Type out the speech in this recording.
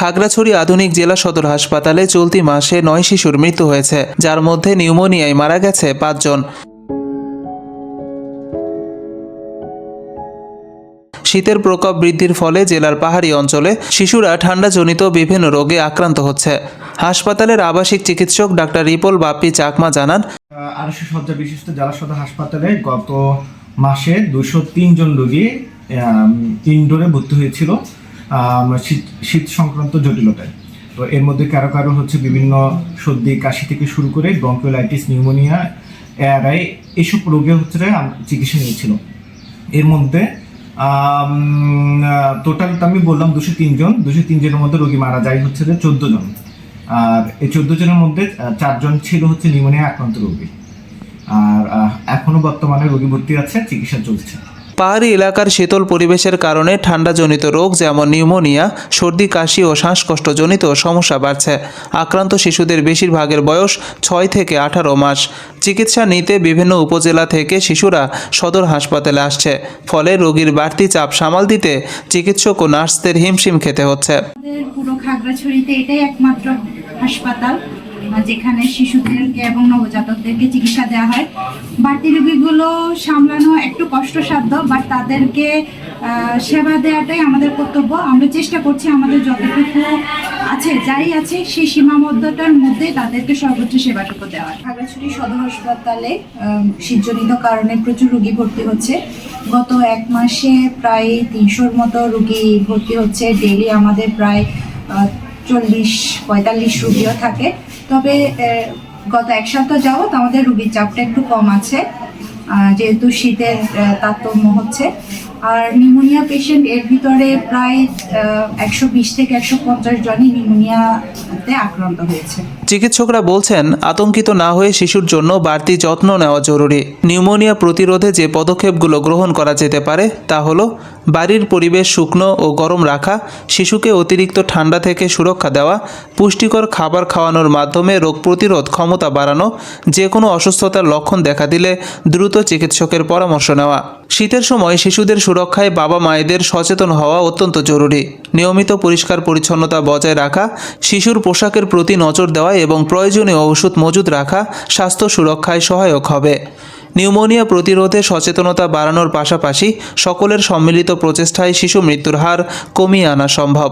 খাগড়াছড়ি আধুনিক জেলা সদর হাসপাতালে চলতি মাসে নয় শিশুর মৃত্যু হয়েছে, যার মধ্যে নিউমোনিয়ায় মারা গেছে পাঁচজন। শীতের প্রকোপ বৃদ্ধির ফলে জেলার পাহাড়ি অঞ্চলে শিশুরা ঠান্ডাজনিত বিভিন্ন রোগে আক্রান্ত হচ্ছে। হাসপাতালের আবাসিক চিকিৎসক ডাক্তার রিপল বাপ্পি চাকমা জানান আড়াইশো শয্যা বিশিষ্ট জেলা সদর হাসপাতালে গত মাসে দুশো জন রোগী ইনডোরে ভর্তি হয়েছিল। শীত শীত সংক্রান্ত জটিলতায়। তো এর মধ্যে কারও কারও হচ্ছে বিভিন্ন সর্দি, কাশি থেকে শুরু করে ব্রঙ্কিওলাইটিস, নিউমোনিয়া, এআরআই এসব রোগে হচ্ছে চিকিৎসা নিয়েছিল। এর মধ্যে টোটাল তো আমি বললাম দুশো তিনজন দুশো তিনজনের মধ্যে রোগী মারা যায় হচ্ছে যে চোদ্দ জন। আর এই চোদ্দ জনের মধ্যে চারজন ছিল হচ্ছে নিউমোনিয়া আক্রান্ত রোগী। আর এখনও বর্তমানে রোগী ভর্তি আছে, চিকিৎসা চলছে। পাহাড়ি এলাকার শীতল পরিবেশের কারণে ঠান্ডাজনিত রোগ, যেমন নিউমোনিয়া, সর্দি, কাশি ও শ্বাসকষ্টজনিত সমস্যা বাড়ছে। আক্রান্ত শিশুদের বেশিরভাগের বয়স ছয় থেকে আঠারো মাস। চিকিৎসা নিতে বিভিন্ন উপজেলা থেকে শিশুরা সদর হাসপাতালে আসছে। ফলে রোগীর বাড়তি চাপ সামাল দিতে চিকিৎসক ও নার্সদের হিমশিম খেতে হচ্ছে। পুরো খাগড়াছড়িতে এটাই একমাত্র হাসপাতাল। যেখানে শিশুদেরকে এবং নবজাতকদেরকে চিকিৎসা দেওয়া হয়। বাড়তি রোগীগুলো সামলানো একটু কষ্টসাধ্য বাট তাদেরকে সেবা দেওয়াটাই আমাদের কর্তব্য। আমরা চেষ্টা করছি আমাদের যতটুকু আছে যাই আছে, সেই সীমাবদ্ধতার মধ্যে তাদেরকে সর্বোচ্চ সেবাটুকু দেওয়া খাগড়াছড়ি সদর হাসপাতালে শীতজনিত কারণে প্রচুর রোগী ভর্তি হচ্ছে। গত এক মাসে প্রায় তিনশোর মতো রুগী ভর্তি হচ্ছে। ডেইলি আমাদের প্রায় চল্লিশ, পঁয়তাল্লিশ রুগীও থাকে। তবে গত এক সপ্তাহ যাবৎ আমাদের রুগীর চাপটা একটু কম আছে যেহেতু শীতের তারতম্য হচ্ছে। আর নিউমোনিয়া পেশেন্ট এর ভিতরে প্রায় একশো বিশ থেকে একশো পঞ্চাশ জনই নিউমোনিয়াতে আক্রান্ত হয়েছে। চিকিৎসকরা বলছেন, আতঙ্কিত না হয়ে শিশুর জন্য বাড়তি যত্ন নেওয়া জরুরি। নিউমোনিয়া প্রতিরোধে যে পদক্ষেপগুলো গ্রহণ করা যেতে পারে তা হলো বাড়ির পরিবেশ শুকনো ও গরম রাখা, শিশুকে অতিরিক্ত ঠান্ডা থেকে সুরক্ষা দেওয়া, পুষ্টিকর খাবার খাওয়ানোর মাধ্যমে রোগ প্রতিরোধ ক্ষমতা বাড়ানো যে কোনো অসুস্থতার লক্ষণ দেখা দিলে দ্রুত চিকিৎসকের পরামর্শ নেওয়া। শীতের সময় শিশুদের সুরক্ষায় বাবা মায়েদের সচেতন হওয়া অত্যন্ত জরুরি। নিয়মিত পরিষ্কার পরিচ্ছন্নতা বজায় রাখা, শিশুর পোশাকের প্রতি নজর দেওয়া এবং প্রয়োজনীয় ওষুধ মজুদ রাখা স্বাস্থ্য সুরক্ষায় সহায়ক হবে। নিউমোনিয়া প্রতিরোধে সচেতনতা বাড়ানোর পাশাপাশি সকলের সম্মিলিত প্রচেষ্টায় শিশু মৃত্যুর হার কমিয়ে আনা সম্ভব।